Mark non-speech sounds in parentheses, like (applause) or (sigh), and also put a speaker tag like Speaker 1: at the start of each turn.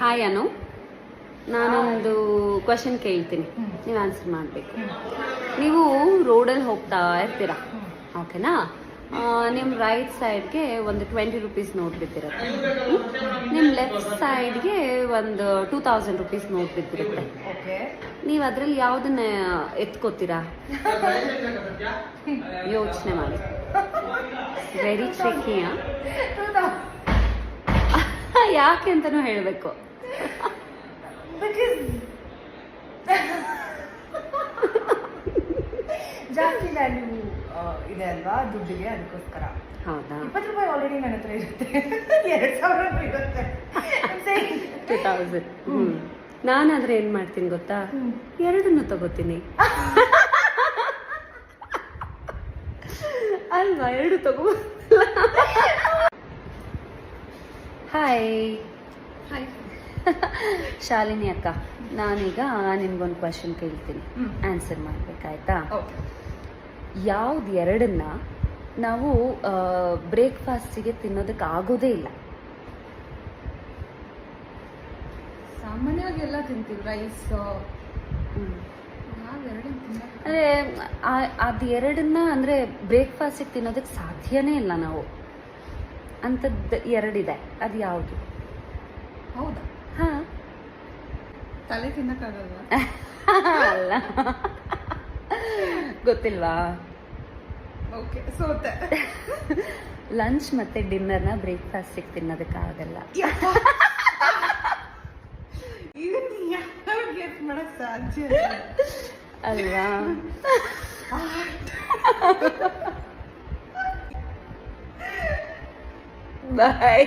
Speaker 1: Hi ಅನು ನಾನೊಂದು question ಕೇಳ್ತೀನಿ. ನೀವು ಆನ್ಸರ್ ಮಾಡಬೇಕು. ನೀವು ರೋಡಲ್ಲಿ ಹೋಗ್ತಾ ಇರ್ತೀರಾ? ಓಕೆನಾ ನಿಮ್ಮ ರೈಟ್ ಸೈಡ್ಗೆ ಒಂದು ಟ್ವೆಂಟಿ ರುಪೀಸ್ ನೋಟ್ ಬಿದ್ದಿರುತ್ತೆ. ನಿಮ್ಮ ಲೆಫ್ಟ್ ಸೈಡ್ಗೆ ಒಂದು ಟೂ ತೌಸಂಡ್ ರುಪೀಸ್ ನೋಟ್ ಬಿದ್ದಿರುತ್ತೆ.
Speaker 2: ಓಕೆ
Speaker 1: ನೀವು ಅದರಲ್ಲಿ ಯಾವುದನ್ನ ಎತ್ಕೋತೀರಾ? ಯೋಚನೆ ಮಾಡಿ. ವೆರಿ ಟ್ರಿಕಿಯಾ (laughs) (laughs) ಯಾಕೆ ಅಂತಲೂ ಹೇಳಬೇಕು.
Speaker 2: ಜಾಸ್ತಿ ವ್ಯಾಲ್ಯೂ ಇದೆ ಅಲ್ವಾ? ದುಡ್ಡಿಗೆ ಅದಕ್ಕೋಸ್ಕರ.
Speaker 1: ಹೌದಾ?
Speaker 2: ಇಪ್ಪತ್ತು ರೂಪಾಯಿ ಆಲ್ರೆಡಿ ನನ್ನ ಹತ್ರ ಇರುತ್ತೆ. ಎರಡು ಸಾವಿರ ಇರುತ್ತೆ.
Speaker 1: ಟೂ ತೌಸಂಡ್ ಹ್ಞೂ ನಾನಾದ್ರೆ ಏನು ಮಾಡ್ತೀನಿ ಗೊತ್ತಾ? ಎರಡನ್ನು ತಗೋತೀನಿ. ಅಲ್ವಾ? ಎರಡು ತಗೋ ಹಾಯ್ ಹಾಯ್ ಶಾಲಿನಿ ಅಕ್ಕ ನಾನೀಗ ನಿಮ್ಗೊಂದು ಕ್ವಶನ್ ಕೇಳ್ತೀನಿ. ಆನ್ಸರ್ ಮಾಡ್ಬೇಕಾಯ್ತಾ? ಯಾವ್ದು ಎರಡನ್ನ ನಾವು ಬ್ರೇಕ್ಫಾಸ್ಟಿಗೆ ತಿನ್ನೋದಕ್ಕೆ ಆಗೋದೇ ಇಲ್ಲ?
Speaker 2: ಸಾಮಾನ್ಯವಾಗಿ ಎಲ್ಲ ತಿಂತೀವಿ ರೈಸ್
Speaker 1: ಅಂದರೆ ಅದು ಎರಡನ್ನ ಅಂದ್ರೆ ಬ್ರೇಕ್ಫಾಸ್ಟಿಗೆ ತಿನ್ನೋದಕ್ಕೆ ಸಾಧ್ಯನೇ ಇಲ್ಲ ನಾವು. ಅಂಥದ್ದು ಎರಡಿದೆ. ಅದು ಯಾವುದು?
Speaker 2: ಹೌದಾ? ತಲೆ ತಿನ್ನಕ್ಕಾಗಲ್ವಾ?
Speaker 1: ಅಲ್ಲ. ಗೊತ್ತಿಲ್ವಾ?
Speaker 2: ಓಕೆ ಸೋತೆ.
Speaker 1: ಲಂಚ್ ಮತ್ತೆ ಡಿನ್ನರ್ನ ಬ್ರೇಕ್ಫಾಸ್ಟಿಗೆ ತಿನ್ನೋದಕ್ಕಾಗಲ್ಲ
Speaker 2: ಮಾಡಕ್ ಸಾಧ್ಯ
Speaker 1: ಅಲ್ವಾ? ಬಾಯ್